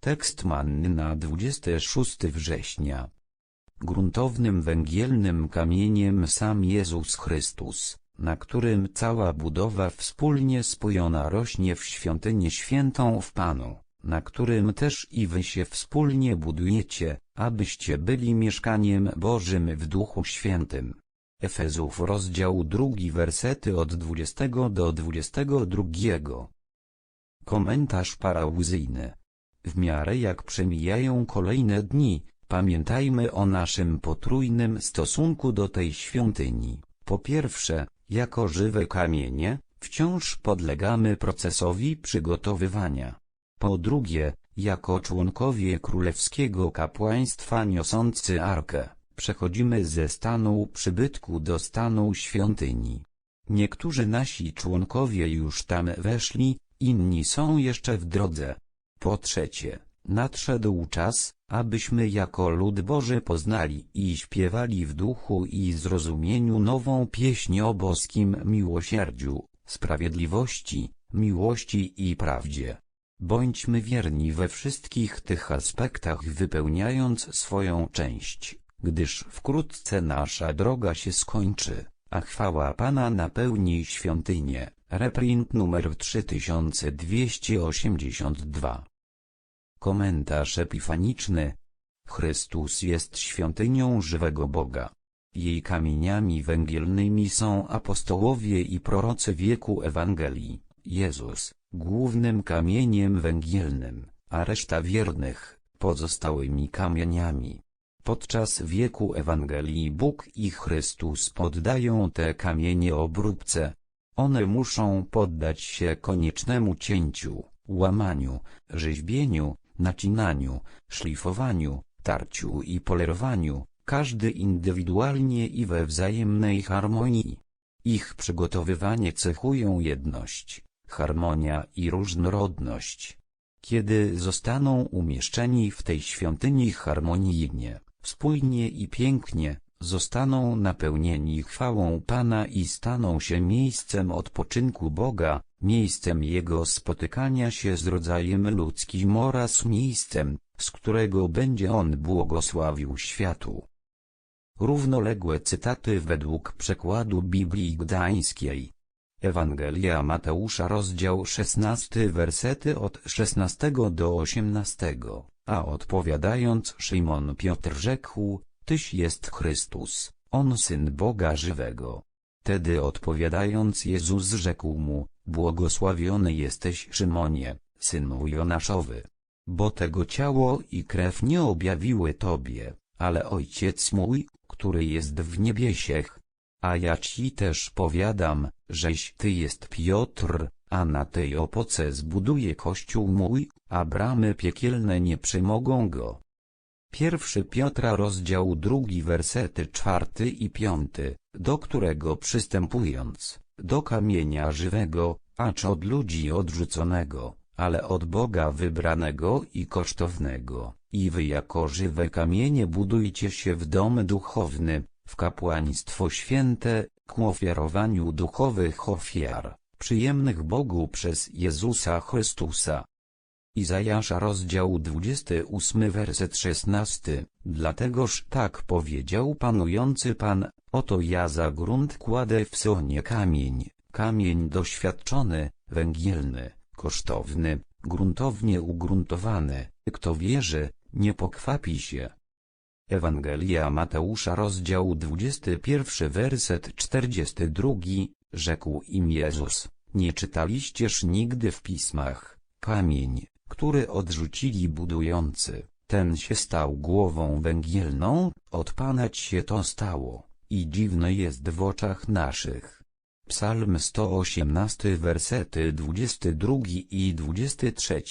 Tekst manny na 26 września. Gruntownym węgielnym kamieniem sam Jezus Chrystus, na którym cała budowa wspólnie spojona rośnie w świątynię świętą w Panu, na którym też i wy się wspólnie budujecie, abyście byli mieszkaniem Bożym w Duchu Świętym. Efezów rozdział drugi wersety od 20 do 22. Komentarz parauzyjny. W miarę jak przemijają kolejne dni, pamiętajmy o naszym potrójnym stosunku do tej świątyni. Po pierwsze, jako żywe kamienie, wciąż podlegamy procesowi przygotowywania. Po drugie, jako członkowie królewskiego kapłaństwa niosący arkę, przechodzimy ze stanu przybytku do stanu świątyni. Niektórzy nasi członkowie już tam weszli, inni są jeszcze w drodze. Po trzecie, nadszedł czas, abyśmy jako lud Boży poznali i śpiewali w duchu i zrozumieniu nową pieśń o boskim miłosierdziu, sprawiedliwości, miłości i prawdzie. Bądźmy wierni we wszystkich tych aspektach wypełniając swoją część, gdyż wkrótce nasza droga się skończy, a chwała Pana napełni świątynię. Reprint numer 3282 Komentarz epifaniczny Chrystus jest świątynią żywego Boga. Jej kamieniami węgielnymi są apostołowie i prorocy wieku Ewangelii, Jezus, głównym kamieniem węgielnym, a reszta wiernych, pozostałymi kamieniami. Podczas wieku Ewangelii Bóg i Chrystus poddają te kamienie obróbce. One muszą poddać się koniecznemu cięciu, łamaniu, rzeźbieniu, nacinaniu, szlifowaniu, tarciu i polerowaniu, każdy indywidualnie i we wzajemnej harmonii. Ich przygotowywanie cechują jedność, harmonia i różnorodność. Kiedy zostaną umieszczeni w tej świątyni harmonijnie, spójnie i pięknie, zostaną napełnieni chwałą Pana i staną się miejscem odpoczynku Boga, miejscem Jego spotykania się z rodzajem ludzkim oraz miejscem, z którego będzie On błogosławił światu. Równoległe cytaty według przekładu Biblii Gdańskiej. Ewangelia Mateusza rozdział 16 wersety od 16 do 18, a odpowiadając Szymon Piotr rzekł, Tyś jest Chrystus, On Syn Boga żywego. Tedy odpowiadając Jezus rzekł mu, Błogosławiony jesteś Szymonie, synu Jonaszowy. Bo tego ciało i krew nie objawiły Tobie, ale Ojciec mój, który jest w niebiesiech. A ja Ci też powiadam, żeś Ty jest Piotr, a na tej opoce zbuduje Kościół mój, a bramy piekielne nie przymogą go. Pierwszy Piotra rozdział drugi wersety czwarty i piąty, do którego przystępując, do kamienia żywego, acz od ludzi odrzuconego, ale od Boga wybranego i kosztownego, i wy jako żywe kamienie budujcie się w dom duchowny, w kapłaństwo święte, ku ofiarowaniu duchowych ofiar, przyjemnych Bogu przez Jezusa Chrystusa. Izajasza rozdział 28 werset 16 Dlategoż tak powiedział panujący Pan, oto ja za grunt kładę w sonie kamień, kamień doświadczony, węgielny, kosztowny, gruntownie ugruntowany, kto wierzy, nie pokwapi się. Ewangelia Mateusza rozdział 21 werset 42 Rzekł im Jezus, nie czytaliścież nigdy w pismach, kamień, który odrzucili budujący, ten się stał głową węgielną, odpanać się to stało, i dziwne jest w oczach naszych. Psalm 118 wersety 22 i 23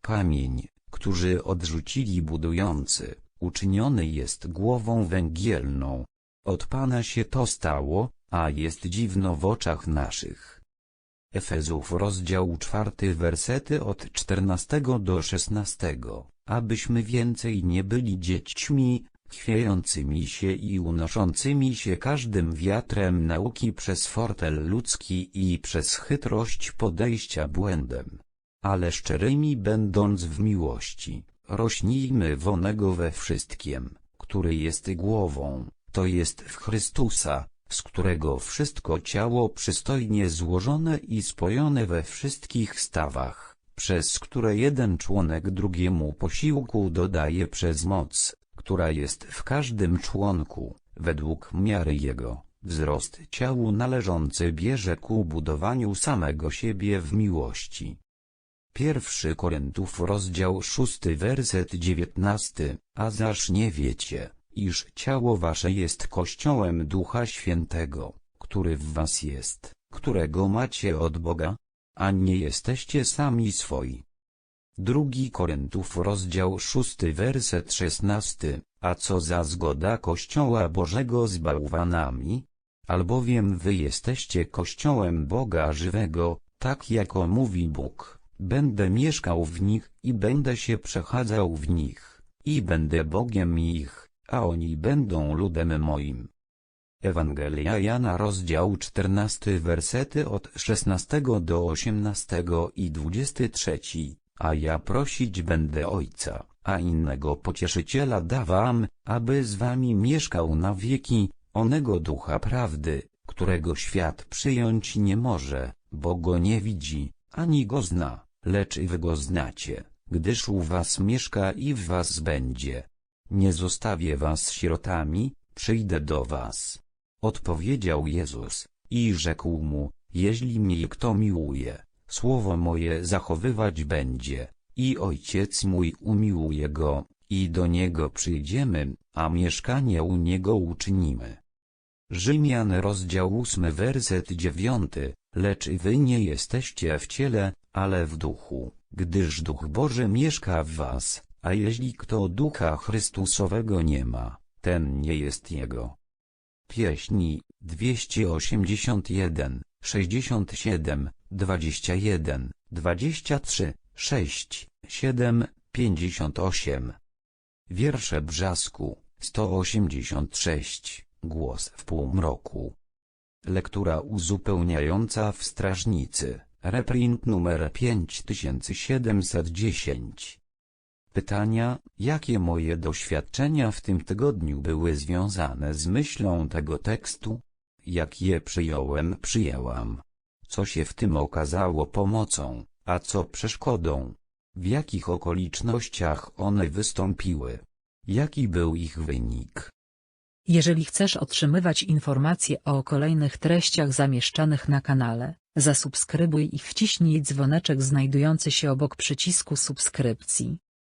Kamień, który odrzucili budujący, uczyniony jest głową węgielną. Od Pana się to stało, a jest dziwno w oczach naszych. Efezów rozdział 4 wersety od 14 do 16, abyśmy więcej nie byli dziećmi, chwiejącymi się i unoszącymi się każdym wiatrem nauki przez fortel ludzki i przez chytrość podejścia błędem. ale szczerymi będąc w miłości, rośnijmy w onego we wszystkim, który jest głową, to jest w Chrystusa, z którego wszystko ciało przystojnie złożone i spojone we wszystkich stawach, przez które jeden członek drugiemu posiłku dodaje przez moc, która jest w każdym członku, według miary jego, wzrost ciału należący bierze ku budowaniu samego siebie w miłości. Pierwszy Koryntów rozdział szósty werset dziewiętnasty, a zaż nie wiecie, iż ciało wasze jest kościołem Ducha Świętego, który w was jest, którego macie od Boga, a nie jesteście sami swoi. Drugi Koryntów rozdział szósty werset szesnasty, a co za zgoda Kościoła Bożego z bałwanami? Albowiem wy jesteście Kościołem Boga żywego, tak jako mówi Bóg, będę mieszkał w nich i będę się przechadzał w nich, i będę Bogiem ich, a oni będą ludem moim. Ewangelia Jana rozdział 14 wersety od 16 do 18 i 23, a ja prosić będę Ojca, a innego pocieszyciela da wam, aby z wami mieszkał na wieki, onego ducha prawdy, którego świat przyjąć nie może, bo go nie widzi, ani go zna, lecz wy go znacie, gdyż u was mieszka i w was będzie. Nie zostawię was sierotami, przyjdę do was. Odpowiedział Jezus, i rzekł mu, jeśli mnie kto miłuje, słowo moje zachowywać będzie, i ojciec mój umiłuje go, i do niego przyjdziemy, a mieszkanie u niego uczynimy. Rzymian rozdział ósmy werset dziewiąty, lecz wy nie jesteście w ciele, ale w duchu, gdyż duch Boży mieszka w was, a jeśli kto ducha Chrystusowego nie ma, ten nie jest jego. Pieśni 281, 67, 21, 23, 6, 7, 58. Wiersze Brzasku 186, głos w półmroku. Lektura uzupełniająca w Strażnicy, reprint numer 5710. Pytania, jakie moje doświadczenia w tym tygodniu były związane z myślą tego tekstu? Jak je przyjąłem, przyjęłam. Co się w tym okazało pomocą, a co przeszkodą? W jakich okolicznościach one wystąpiły? Jaki był ich wynik? Jeżeli chcesz otrzymywać informacje o kolejnych treściach zamieszczanych na kanale, zasubskrybuj i wciśnij dzwoneczek znajdujący się obok przycisku subskrypcji.